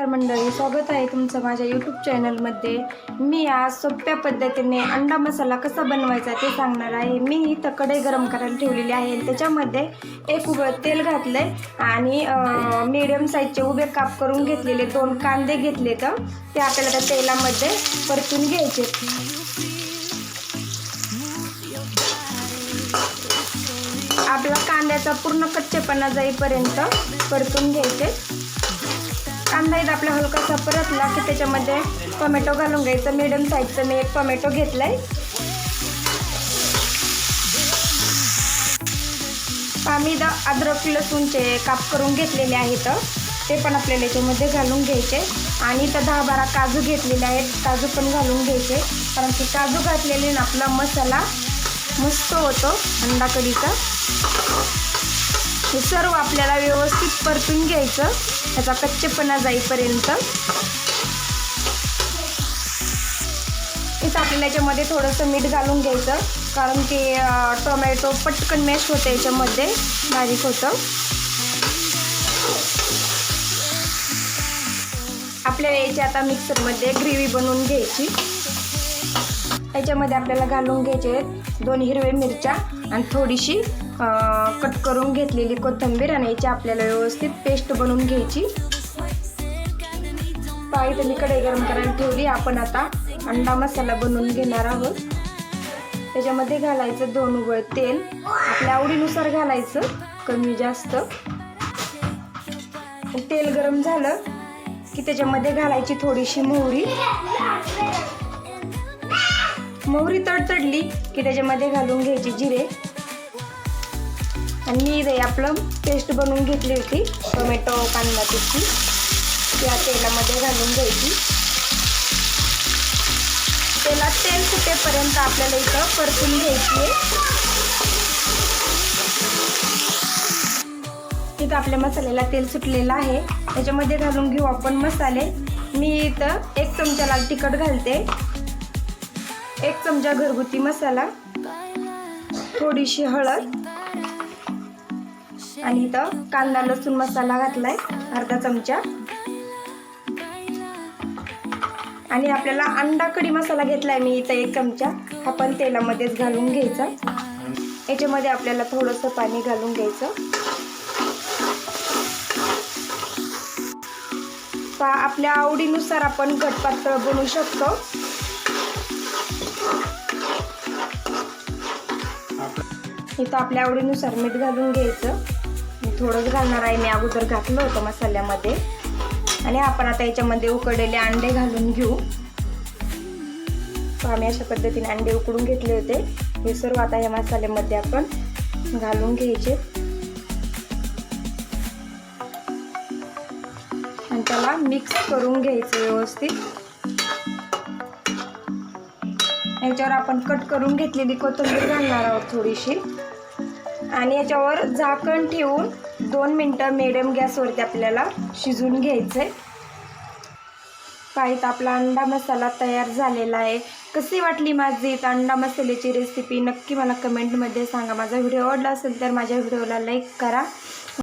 नमस्कार मंडळी स्वागत आहे तुमचं माझ्या यूट्यूब चॅनलमध्ये मी आज सोप्या पद्धतीने अंडा मसाला कसा बनवायचा ते सांगणार आहे. मी इथं कढई गरम करायला ठेवलेली आहे त्याच्यामध्ये एक उभं तेल घातलं आहे आणि मिडियम साईजचे उभे काप करून घेतलेले दोन कांदे घेतले तर ते आपल्याला त्या तेलामध्ये परतून घ्यायचे. आपला कांद्याचा पूर्ण कच्चेपणा जाईपर्यंत परतून घ्यायचे. कांदा एकदा आपला हलकासा परतला की त्याच्यामध्ये टोमॅटो घालून घ्यायचं. मिडियम साईजचं मी एक टोमॅटो घेतलाय. आम्ही द अद्रक लसूणचे काप करून घेतलेले आहेत. ते पण आपल्याला याच्यामध्ये घालून घ्यायचे. आणि तर दहा बारा काजू घेतलेले आहेत. काजू पण घालून घ्यायचे. कारण की काजू घातलेले ना आपला मसाला मस्त होतो अंडा कढीचा हे सर्व आपल्याला व्यवस्थित परतून घ्यायचं. त्याचा कच्चेपणा जाईपर्यंत. इथं आपल्याला याच्यामध्ये थोडंसं मीठ घालून घ्यायचं. कारण की टोमॅटो पटकन मॅश होतं याच्यामध्ये. बारीक होतं. आपल्याला याची आता मिक्सरमध्ये ग्रेव्ही बनवून घ्यायची. याच्यामध्ये आपल्याला घालून घ्यायचे आहेत दोन हिरवे मिरच्या आणि थोडीशी कट करून घेतलेली कोथिंबीर आणि याची आपल्याला व्यवस्थित पेस्ट बनवून घ्यायची. पाय तर मी कढई गरम करायला ठेवली. आपण आता अंडा मसाला बनवून घेणार आहोत. त्याच्यामध्ये घालायचं दोन उबळ तेल. आपल्या आवडीनुसार घालायचं कमी जास्त. तेल गरम झालं की त्याच्यामध्ये घालायची थोडीशी मोहरी. मोहरी तडतडली की त्याच्यामध्ये घालून घ्यायची जिरे. आणि मी इथे आपलं पेस्ट बनवून घेतली होती टोमॅटो कांदा त्याची त्या तेलामध्ये घालून घ्यायची. तेलात तेल सुटेपर्यंत आपल्याला इथं परतून घ्यायची आहे. इथं आपल्या मसाल्याला तेल सुटलेलं आहे. त्याच्यामध्ये घालून घेऊ आपण मसाले. मी इथं एक चमचा लाल तिखट घालते. एक चमचा घरगुती मसाला. थोडीशी हळद. आणि इथं कांदा लसूण मसाला घातलाय अर्धा चमचा. आणि आपल्याला अंडा कढी मसाला घेतलाय मी इथं एक चमचा. हा पण तेलामध्येच घालून घ्यायचा. याच्यामध्ये आपल्याला थोडंसं पाणी घालून घ्यायचं. आपल्या आवडीनुसार आपण घटपातळ बनवू शकतो. इथं आपल्या आवडीनुसार मीठ घालून घ्यायचं. थोडंच घालणार आहे. मी अगोदर घातलं होतं मसाल्यामध्ये. आणि आपण आता याच्यामध्ये उकडलेले अंडे घालून घेऊ. तर आम्ही अशा पद्धतीने अंडे उकडून घेतले होते. हे सर्व आता या मसाल्यामध्ये आपण घालून घ्यायचे. आणि त्याला मिक्स करून घ्यायचं व्यवस्थित. याच्यावर आपण कट करून घेतलेली कोथिंबीर घालणार आहोत थोडीशी. आणि याच्यावर झाकण ठेवून दोन मिनटं मिडियम गॅसवरती आपल्याला शिजवून घ्यायचं आहे पाहित आपला अंडा मसाला तयार झालेला आहे. कशी वाटली माझी अंडा मसाल्याची रेसिपी नक्की मला कमेंटमध्ये सांगा. माझा व्हिडिओ आवडला असेल तर माझ्या व्हिडिओला लाईक करा.